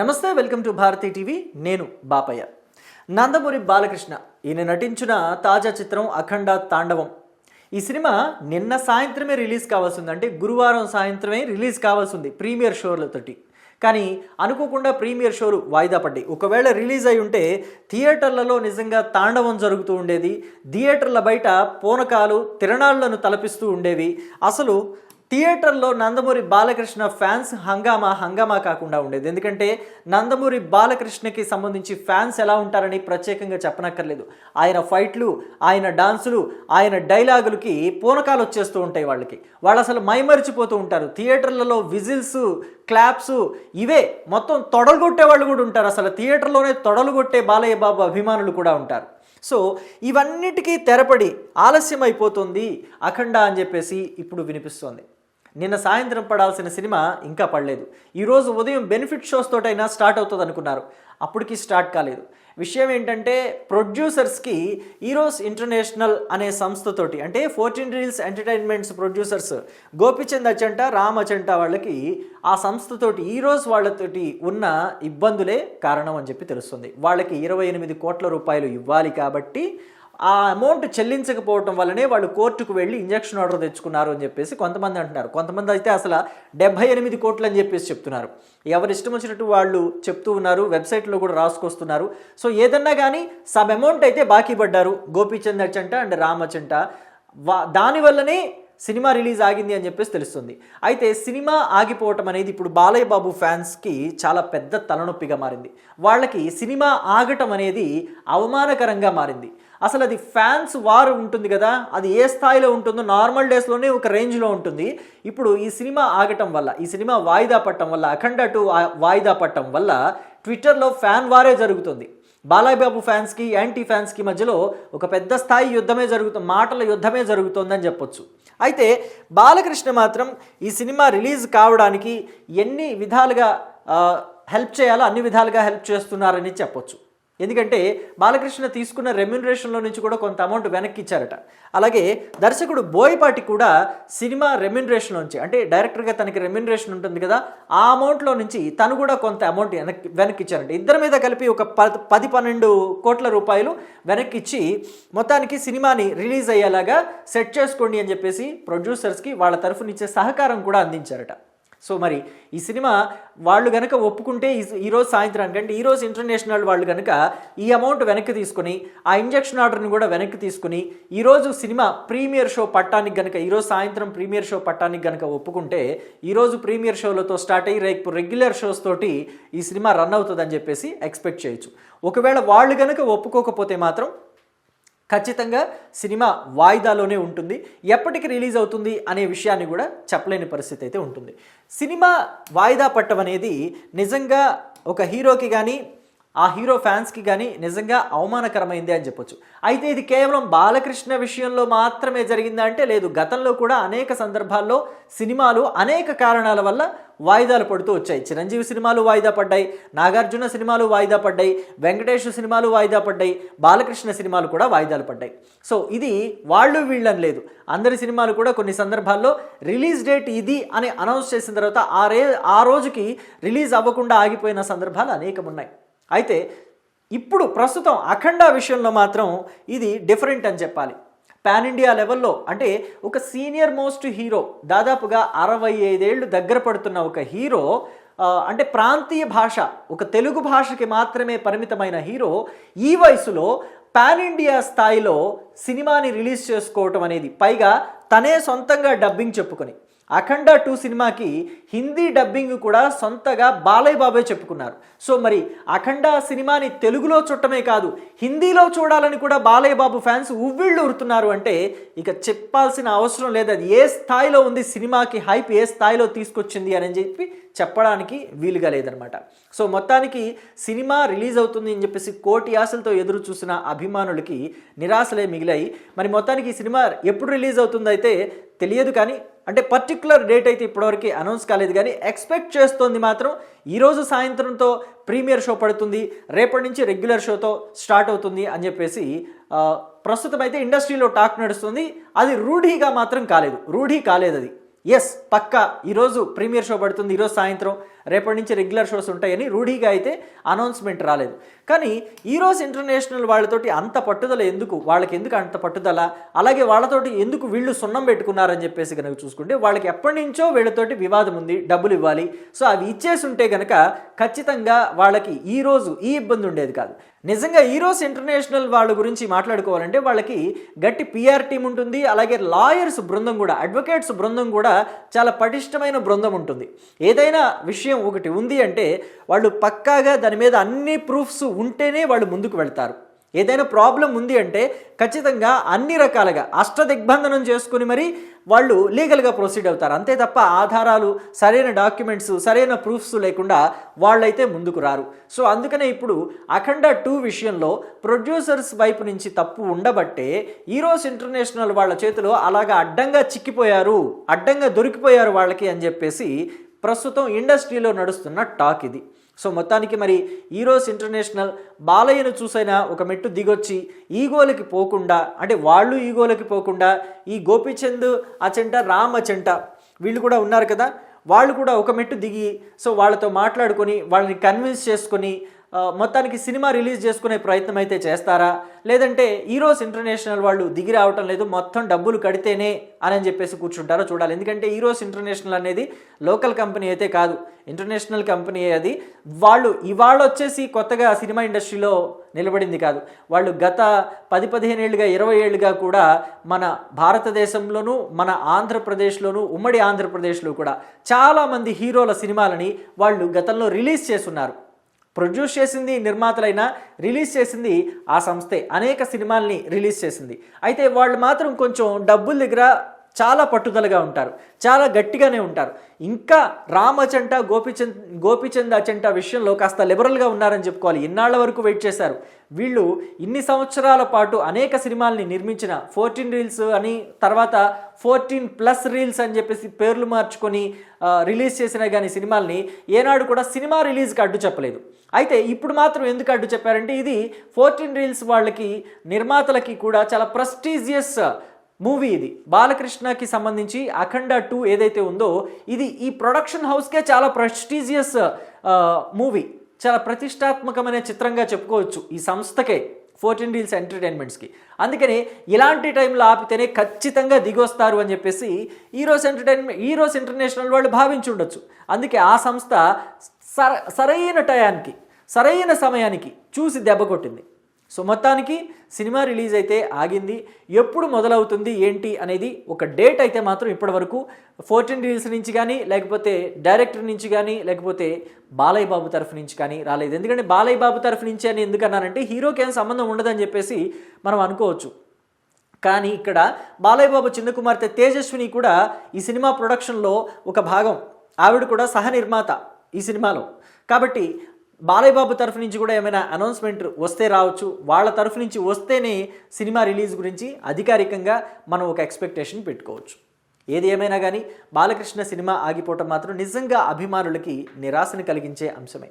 నమస్తే welcome to Bharati TV. నేను బాపయ్య. నందమూరి బాలకృష్ణ. ఈయన నటించిన తాజా చిత్రం అఖండ తాండవం. ఈ సినిమా నిన్న సాయంత్రమే రిలీజ్ కావాల్సింది. అంటే గురువారం సాయంత్రమే రిలీజ్ కావాల్సింది ప్రీమియర్ షోలతోటి. కానీ అనుకోకుండా ప్రీమియర్ షోలు వాయిదా పడ్డాయి. ఒకవేళ రిలీజ్ అయి ఉంటే థియేటర్లలో నిజంగా తాండవం జరుగుతూ ఉండేది. థియేటర్ల బయట పూనకాలు తిరణాళ్ళను తలపిస్తూ ఉండేవి. అసలు థియేటర్లో నందమూరి బాలకృష్ణ ఫ్యాన్స్ హంగామా హంగామా కాకుండా ఉండేది. ఎందుకంటే నందమూరి బాలకృష్ణకి సంబంధించి ఫ్యాన్స్ ఎలా ఉంటారని ప్రత్యేకంగా చెప్పనక్కర్లేదు. ఆయన ఫైట్లు ఆయన డాన్సులు ఆయన డైలాగులకి పూనకాలు వచ్చేస్తూ ఉంటాయి వాళ్ళకి. వాళ్ళు అసలు మైమరిచిపోతూ ఉంటారు. థియేటర్లలో విజిల్స్ క్లాప్స్ ఇవే మొత్తం తొడలు కొట్టే వాళ్ళు కూడా ఉంటారు. అసలు థియేటర్లోనే తొడలు కొట్టే బాలయ్య బాబు అభిమానులు కూడా ఉంటారు. సో ఇవన్నిటికీ తెరపడి ఆలస్యం అయిపోతుంది అఖండ అని చెప్పేసి ఇప్పుడు వినిపిస్తోంది. నిన్న సాయంత్రం పడాల్సిన సినిమా ఇంకా పడలేదు. ఈరోజు ఉదయం బెనిఫిట్ షోస్ తోటైనా స్టార్ట్ అవుతుంది అనుకున్నారు అప్పటికి స్టార్ట్ కాలేదు. విషయం ఏంటంటే ప్రొడ్యూసర్స్కి ఈరోస్ ఇంటర్నేషనల్ అనే సంస్థతోటి అంటే fourteen reels entertainments producers Gopichand Achanta Ram Achanta వాళ్ళకి ఆ సంస్థతోటి ఈరోజు వాళ్ళతోటి ఉన్న ఇబ్బందులే కారణం అని చెప్పి తెలుస్తుంది. వాళ్ళకి ఇరవై ఎనిమిది కోట్ల రూపాయలు ఇవ్వాలి కాబట్టి ఆ అమౌంట్ చెల్లించకపోవటం వల్లనే వాళ్ళు కోర్టుకు వెళ్ళి ఇంజక్షన్ ఆర్డర్ తెచ్చుకున్నారు అని చెప్పేసి కొంతమంది అంటున్నారు. కొంతమంది అయితే అసలు డెబ్బై ఎనిమిది కోట్లు అని చెప్పేసి చెప్తున్నారు. ఎవరు ఇష్టం వచ్చినట్టు వాళ్ళు చెప్తూ ఉన్నారు వెబ్సైట్లో కూడా రాసుకొస్తున్నారు. సో ఏదన్నా కానీ సబ్ అమౌంట్ అయితే బాకీ పడ్డారు. గోపీచంద్ అచ్చంట అండ్ రామచంట వా దానివల్లనే సినిమా రిలీజ్ ఆగింది అని చెప్పేసి తెలుస్తుంది. అయితే సినిమా ఆగిపోవటం అనేది ఇప్పుడు బాలయ్య బాబు ఫ్యాన్స్కి చాలా పెద్ద తలనొప్పిగా మారింది. వాళ్ళకి సినిమా ఆగటం అనేది అవమానకరంగా మారింది. అసలు అది ఫ్యాన్స్ వార్ ఉంటుంది కదా అది ఏ స్థాయిలో ఉంటుందో నార్మల్ డేస్లోనే ఒక రేంజ్లో ఉంటుంది. ఇప్పుడు ఈ సినిమా ఆగటం వల్ల ఈ సినిమా వాయిదా పట్టడం వల్ల అఖండ టూ వాయిదా పట్టడం వల్ల ట్విట్టర్లో ఫ్యాన్ వారే జరుగుతుంది. బాలాబాబు ఫ్యాన్స్కి యాంటీ ఫ్యాన్స్కి మధ్యలో ఒక పెద్ద స్థాయి యుద్ధమే జరుగుతుంది మాటల యుద్ధమే జరుగుతుందని చెప్పొచ్చు. అయితే బాలకృష్ణ మాత్రం ఈ సినిమా రిలీజ్ కావడానికి ఎన్ని విధాలుగా హెల్ప్ చేయాలో అన్ని విధాలుగా హెల్ప్ చేస్తున్నారని చెప్పొచ్చు. ఎందుకంటే బాలకృష్ణ తీసుకున్న రెమ్యునరేషన్లో నుంచి కూడా కొంత అమౌంట్ వెనక్కి ఇచ్చారట అలాగే దర్శకుడు బోయపాటి కూడా సినిమా రెమ్యునరేషన్లో నుంచి అంటే డైరెక్టర్గా తనకి రెమ్యునరేషన్ ఉంటుంది కదా ఆ అమౌంట్లో నుంచి తను కూడా కొంత అమౌంట్ వెనక్కి వెనక్కి ఇచ్చారంట ఇద్దరి మీద కలిపి ఒక పది పది పన్నెండు కోట్ల రూపాయలు వెనక్కి ఇచ్చి మొత్తానికి సినిమాని రిలీజ్ అయ్యేలాగా సెట్ చేసుకోండి అని చెప్పేసి ప్రొడ్యూసర్స్కి వాళ్ళ తరఫునిచ్చే సహకారం కూడా అందించారట. సో మరి ఈ సినిమా వాళ్ళు గనక ఒప్పుకుంటే ఈరోజు సాయంత్రానికి అంటే ఈరోజు ఇంటర్నేషనల్ వాళ్ళు కనుక ఈ అమౌంట్ వెనక్కి తీసుకుని ఆ ఇంజక్షన్ ఆర్డర్ని కూడా వెనక్కి తీసుకుని ఈరోజు సినిమా ప్రీమియర్ షో పట్టానికి గనక ఈరోజు సాయంత్రం ప్రీమియర్ షో పట్టానికి గనక ఒప్పుకుంటే ఈరోజు ప్రీమియర్ షోలతో స్టార్ట్ అయ్యి రేపు రెగ్యులర్ షోస్ తోటి ఈ సినిమా రన్ అవుతుందని చెప్పేసి ఎక్స్పెక్ట్ చేయొచ్చు. ఒకవేళ వాళ్ళు గనక ఒప్పుకోకపోతే మాత్రం ఖచ్చితంగా సినిమా వాయిదాలోనే ఉంటుంది. ఎప్పటికి రిలీజ్ అవుతుంది అనే విషయాన్ని కూడా చెప్పలేని పరిస్థితి అయితే ఉంటుంది. సినిమా వాయిదా పట్టం అనేది నిజంగా ఒక హీరోకి కానీ ఆ హీరో ఫ్యాన్స్కి కానీ నిజంగా అవమానకరమైంది అని చెప్పొచ్చు. అయితే ఇది కేవలం బాలకృష్ణ విషయంలో మాత్రమే జరిగిందా అంటే లేదు. గతంలో కూడా అనేక సందర్భాల్లో సినిమాలు అనేక కారణాల వల్ల వాయిదాలు పడుతూ వచ్చాయి. చిరంజీవి సినిమాలు వాయిదా పడ్డాయి నాగార్జున సినిమాలు వాయిదా పడ్డాయి వెంకటేష్ సినిమాలు వాయిదా పడ్డాయి బాలకృష్ణ సినిమాలు కూడా వాయిదాలు పడ్డాయి. సో ఇది వాళ్ళు వీళ్ళని లేదు. అందరి సినిమాలు కూడా కొన్ని సందర్భాల్లో రిలీజ్ డేట్ ఇది అని అనౌన్స్ చేసిన తర్వాత ఆ రే ఆ రోజుకి రిలీజ్ అవ్వకుండా ఆగిపోయిన సందర్భాలు అనేకం ఉన్నాయి అయితే ఇప్పుడు ప్రస్తుతం అఖండ విషయంలో మాత్రం ఇది డిఫరెంట్ అని చెప్పాలి. పాన్ ఇండియా లెవెల్లో అంటే ఒక సీనియర్ మోస్ట్ హీరో దాదాపుగా అరవై ఐదేళ్ళు దగ్గర పడుతున్న ఒక హీరో అంటే ప్రాంతీయ భాష ఒక తెలుగు భాషకి మాత్రమే పరిమితమైన హీరో ఈ వయసులో పాన్ ఇండియా స్థాయిలో సినిమాని రిలీజ్ చేసుకోవటం అనేది పైగా తనే సొంతంగా డబ్బింగ్ చెప్పుకొని. అఖండ టూ సినిమాకి హిందీ డబ్బింగ్ కూడా సొంతగా బాలయ్య బాబే చెప్పుకున్నారు. సో మరి అఖండ సినిమాని తెలుగులో చూడటమే కాదు హిందీలో చూడాలని కూడా బాలయ్య బాబు ఫ్యాన్స్ ఉవ్విళ్ళు ఉరుతున్నారు అంటే ఇక చెప్పాల్సిన అవసరం లేదు. అది ఏ స్థాయిలో ఉంది సినిమాకి హైప్ ఏ స్థాయిలో తీసుకొచ్చింది అని చెప్పి చెప్పడానికి వీలుగా లేదనమాట సో మొత్తానికి సినిమా రిలీజ్ అవుతుంది అని చెప్పేసి కోటి ఆశలతో ఎదురు చూసిన అభిమానులకి నిరాశలే మిగిలాయి. మరి మొత్తానికి ఈ సినిమా ఎప్పుడు రిలీజ్ అవుతుందో అయితే తెలియదు కానీ అంటే పర్టికులర్ డేట్ అయితే ఇప్పటివరకు అనౌన్స్ కాలేదు కానీ ఎక్స్పెక్ట్ చేస్తోంది మాత్రం ఈరోజు సాయంత్రంతో ప్రీమియర్ షో పడుతుంది. రేపటి నుంచి రెగ్యులర్ షోతో స్టార్ట్ అవుతుంది అని చెప్పేసి ప్రస్తుతం అయితే ఇండస్ట్రీలో టాక్ నడుస్తుంది. అది రూఢీగా మాత్రం కాలేదు. రూఢీ కాలేదు అది. ఎస్ పక్కా ఈరోజు ప్రీమియర్ షో పడుతుంది. ఈరోజు సాయంత్రం రేపటి నుంచి రెగ్యులర్ షోస్ ఉంటాయని రూఢీగా అయితే అనౌన్స్మెంట్ రాలేదు. కానీ ఈరోజు ఇంటర్నేషనల్ వాళ్ళతోటి అంత పట్టుదల ఎందుకు? వాళ్ళకి ఎందుకు అంత పట్టుదల? అలాగే వాళ్ళతోటి ఎందుకు వీళ్ళు సున్నం పెట్టుకున్నారని చెప్పేసి కనుక చూసుకుంటే వాళ్ళకి ఎప్పటి నుంచో వీళ్ళతోటి వివాదం ఉంది డబ్బులు ఇవ్వాలి. సో అవి ఇచ్చేసి ఉంటే కనుక ఖచ్చితంగా వాళ్ళకి ఈ రోజు ఈ ఇబ్బంది ఉండేది కాదు. నిజంగా ఈరోజు ఇంటర్నేషనల్ వాళ్ళ గురించి మాట్లాడుకోవాలంటే వాళ్ళకి గట్టి పిఆర్ టీం ఉంటుంది అలాగే లాయర్స్ బృందం కూడా అడ్వకేట్స్ బృందం కూడా చాలా పటిష్టమైన బృందం ఉంటుంది. ఏదైనా విషయం ఒకటి ఉంది అంటే వాళ్ళు పక్కాగా దాని మీద అన్ని ప్రూఫ్స్ ఉంటేనే వాళ్ళు ముందుకు వెళ్తారు. ఏదైనా ప్రాబ్లం ఉంది అంటే ఖచ్చితంగా అన్ని రకాలుగా అష్టదిగ్బంధనం చేసుకుని మరి వాళ్ళు లీగల్గా ప్రొసీడ్ అవుతారు. అంతే తప్ప ఆధారాలు సరైన డాక్యుమెంట్స్ సరైన ప్రూఫ్స్ లేకుండా వాళ్ళైతే ముందుకు రారు. సో అందుకనే ఇప్పుడు అఖండ టూ విషయంలో ప్రొడ్యూసర్స్ వైపు నుంచి తప్పు ఉండబట్టే ఈరోస్ ఇంటర్నేషనల్ వాళ్ళ చేతిలో అలాగా అడ్డంగా చిక్కిపోయారు అడ్డంగా దొరికిపోయారు వాళ్ళకి అని చెప్పేసి ప్రస్తుతం ఇండస్ట్రీలో నడుస్తున్న టాక్ ఇది. సో మొత్తానికి మరి ఈరోస్ ఇంటర్నేషనల్ బాలయ్యను చూసైనా ఒక మెట్టు దిగొచ్చి ఈగోలకి పోకుండా అంటే వాళ్ళు ఈగోలకి పోకుండా ఈ గోపీచంద్ అచెంట రామ్ అచెంట వీళ్ళు కూడా ఉన్నారు కదా. వాళ్ళు కూడా ఒక మెట్టు దిగి సో వాళ్ళతో మాట్లాడుకొని వాళ్ళని కన్విన్స్ చేసుకొని మొత్తానికి సినిమా రిలీజ్ చేసుకునే ప్రయత్నం అయితే చేస్తారా? లేదంటే ఈరోజు ఇంటర్నేషనల్ వాళ్ళు దిగి రావటం లేదు మొత్తం డబ్బులు కడితేనే అని చెప్పేసి కూర్చుంటారో చూడాలి. ఎందుకంటే ఈరోజు ఇంటర్నేషనల్ అనేది లోకల్ కంపెనీ అయితే కాదు. ఇంటర్నేషనల్ కంపెనీ అది. వాళ్ళు ఇవాళ వచ్చేసి కొత్తగా సినిమా ఇండస్ట్రీలో నిలబడింది కాదు. వాళ్ళు గత పది పదిహేను ఏళ్ళుగా ఇరవై ఏళ్ళుగా కూడా మన భారతదేశంలోనూ మన ఆంధ్రప్రదేశ్లోనూ ఉమ్మడి ఆంధ్రప్రదేశ్లో కూడా చాలామంది హీరోల సినిమాలని వాళ్ళు గతంలో రిలీజ్ చేస్తున్నారు ప్రొడ్యూస్ చేసింది నిర్మాతలైనా రిలీజ్ చేసింది ఆ సంస్థే. అనేక సినిమాల్ని రిలీజ్ చేసింది. అయితే వాళ్ళు మాత్రం కొంచెం డబ్బుల దగ్గర చాలా పట్టుదలగా ఉంటారు చాలా గట్టిగానే ఉంటారు. ఇంకా రామచంట గోపిచంద్ గోపిచంద్ అచంట విషయంలో కాస్త లిబరల్గా ఉన్నారని చెప్పుకోవాలి. ఇన్నాళ్ళ వరకు వెయిట్ చేశారు. వీళ్ళు ఇన్ని సంవత్సరాల పాటు అనేక సినిమాల్ని నిర్మించిన ఫోర్టీన్ రీల్స్ అని తర్వాత ఫోర్టీన్ ప్లస్ రీల్స్ అని చెప్పేసి పేర్లు మార్చుకొని రిలీజ్ చేసిన కానీ సినిమాల్ని ఏనాడు కూడా సినిమా రిలీజ్కి అడ్డు చెప్పలేదు. అయితే ఇప్పుడు మాత్రం ఎందుకు అడ్డు చెప్పారంటే ఇది ఫోర్టీన్ రీల్స్ వాళ్ళకి నిర్మాతలకి కూడా చాలా ప్రెస్టీజియస్ మూవీ ఇది. బాలకృష్ణకి సంబంధించి అఖండ టూ ఏదైతే ఉందో ఇది ఈ ప్రొడక్షన్ హౌస్కే చాలా ప్రెస్టీజియస్ మూవీ. చాలా ప్రతిష్టాత్మకమైన చిత్రంగా చెప్పుకోవచ్చు ఈ సంస్థకే ఫోర్టీన్ రీల్స్ ఎంటర్టైన్మెంట్స్కి. అందుకని ఇలాంటి టైంలో ఆపితేనే ఖచ్చితంగా దిగొస్తారు అని చెప్పేసి ఈరోస్ ఎంటర్టైన్మెంట్ ఈరోస్ ఇంటర్నేషనల్ వాళ్ళు భావించి ఉండొచ్చు అందుకే ఆ సంస్థ సర సరైన టయానికి సరైన సమయానికి చూసి దెబ్బ కొట్టింది. సో మొత్తానికి సినిమా రిలీజ్ అయితే ఆగింది. ఎప్పుడు మొదలవుతుంది ఏంటి అనేది ఒక డేట్ అయితే మాత్రం ఇప్పటివరకు ఫోర్టీన్ రీల్స్ నుంచి కానీ లేకపోతే డైరెక్టర్ నుంచి కానీ లేకపోతే బాలయ్య బాబు తరఫు నుంచి కానీ రాలేదు. ఎందుకంటే బాలయ్య బాబు తరఫు నుంచి అని ఎందుకన్నానంటే హీరోకి ఏం సంబంధం ఉండదని చెప్పేసి మనం అనుకోవచ్చు. కానీ ఇక్కడ బాలయ్య బాబు చిన్న కుమార్తె తేజస్విని కూడా ఈ సినిమా ప్రొడక్షన్లో ఒక భాగం. ఆవిడ కూడా సహ నిర్మాత ఈ సినిమాలో. కాబట్టి బాలయ్య బాబు తరఫు నుంచి కూడా ఏమైనా అనౌన్స్మెంట్ వస్తే రావచ్చు. వాళ్ళ తరఫు నుంచి వస్తేనే సినిమా రిలీజ్ గురించి అధికారికంగా మనం ఒక ఎక్స్పెక్టేషన్ పెట్టుకోవచ్చు. ఏది ఏమైనా కానీ బాలకృష్ణ సినిమా ఆగిపోవటం మాత్రం నిజంగా అభిమానులకి నిరాశను కలిగించే అంశమే.